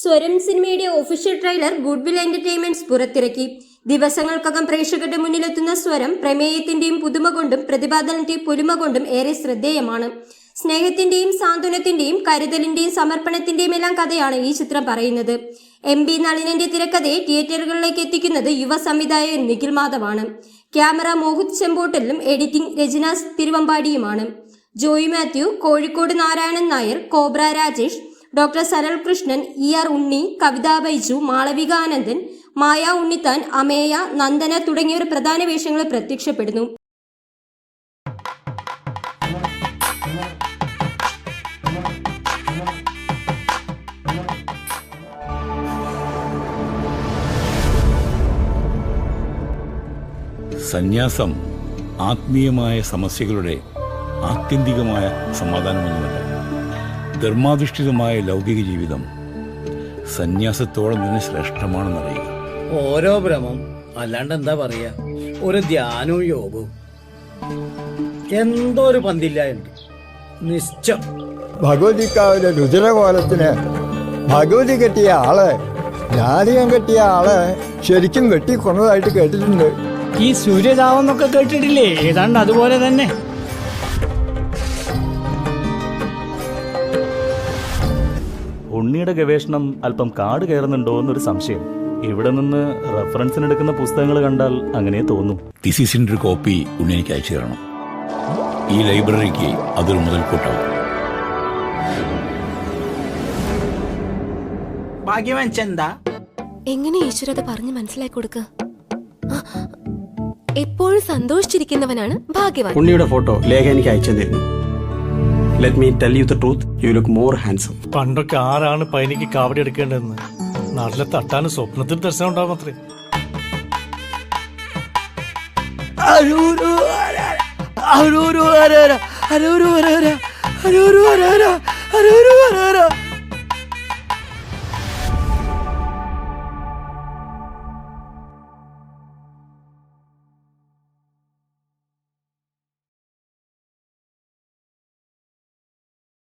സ്വരം സിനിമയുടെ official trailer goodwill entertainments പുറത്തിറക്കി. ദിവസങ്ങൾക്കകം പ്രേക്ഷകരുടെ മുന്നിലെത്തുന്ന സ്വരം പ്രമേയത്തിന്റെയും പുതുമ കൊണ്ടും പ്രതിപാദനത്തിന്റെയും പൊലിമ കൊണ്ടും ഏറെ ശ്രദ്ധേയമാണ്. സ്നേഹത്തിന്റെയും സാന്ത്വനത്തിന്റെയും കരുതലിന്റെയും സമർപ്പണത്തിന്റെയും എല്ലാം കഥയാണ് ഈ ചിത്രം പറയുന്നത്. എം ബി നളിനന്റെ തിരക്കഥയെ തിയേറ്ററുകളിലേക്ക് എത്തിക്കുന്നത് യുവ സംവിധായകൻ നിഖിൽ മാധവാണ്. ക്യാമറ മോഹിത് ചെമ്പോട്ടലിലും editing Rajanas തിരുവമ്പാടിയുമാണ്. Joy Mathew Kozhikode Narayanan Nair cobra Rajesh doctor Saral Krishnan E R Unni Kavitha Baiju Malavika Anandan മായ ഉണ്ണിത്താൻ അമേയ നന്ദന തുടങ്ങിയവർ പ്രധാന വേഷങ്ങളിൽ പ്രത്യക്ഷപ്പെടുന്നു. സന്യാസം ആത്മീയമായ സമസ്യകളുടെ ആത്യന്തികമായ സമാധാനമൊന്നുമല്ല. ധർമാധിഷ്ഠിതമായ ലൗകിക ജീവിതം സന്യാസത്തോളം തന്നെ ശ്രേഷ്ഠമാണെന്നറിയുക. ഓരോ ഭ്രമം അല്ലാണ്ട് എന്താ പറയാ? ഒരു ധ്യാനവും യോഗവും. എന്തോ ഒരു പന്തില്ലായുണ്ട് നിശ്ചം ഭഗവതിക്കാവിലെ രുദ്രകോലത്തിന് ഭഗവതി കെട്ടിയ ആൾ ജാതകം കെട്ടിയ ആൾ ശരിക്കും വെട്ടിക്കൊന്നതായിട്ട് കേട്ടിട്ടുണ്ട്. ഈ സൂര്യതാവെന്നൊക്കെ കേട്ടിട്ടില്ലേ? ഏതാണ്ട് അതുപോലെ തന്നെ. ഉണ്ണിയുടെ ഗവേഷണം അല്പം കാട് കയറുന്നുണ്ടോ എന്നൊരു സംശയം. ഇവിടെ നിന്ന് റെഫറൻസിന് എടുക്കുന്ന പുസ്തകങ്ങൾ കണ്ടാൽ അങ്ങനെ തോന്നും. തിസിസിന്റെ ഒരു കോപ്പി ഉണ്ണി എനിക്ക് അയച്ചു തരണം. ഈ ലൈബ്രറിക്ക് അതൊരു മുതൽക്കൂട്ടാവും. ഭാഗ്യവാൻ ചെന്ത? എങ്ങനെ ഈശ്വരത് പറഞ്ഞു മനസ്സിലാക്കി കൊടുക്ക? എപ്പോഴും സന്തോഷിച്ചിരിക്കുന്നവനാണ് ഭാഗ്യവാൻ. ഉണ്ണിയുടെ ഫോട്ടോ ലേഖ എനിക്ക് അയച്ചു തന്നിരുന്നു. Let me tell you the truth you look more handsome പണ്ടൊക്കെ ആരാണ് പൈനയ്ക്ക് കാവടി എടുക്കേണ്ടതെന്ന് നാട്ടിലെ തട്ടാന് സ്വപ്നത്തിൽ ദർശനം ഉണ്ടാവും അത്രേ അരൂരു അരൂരു അരൂരു അരൂരു അരൂരു അരൂരു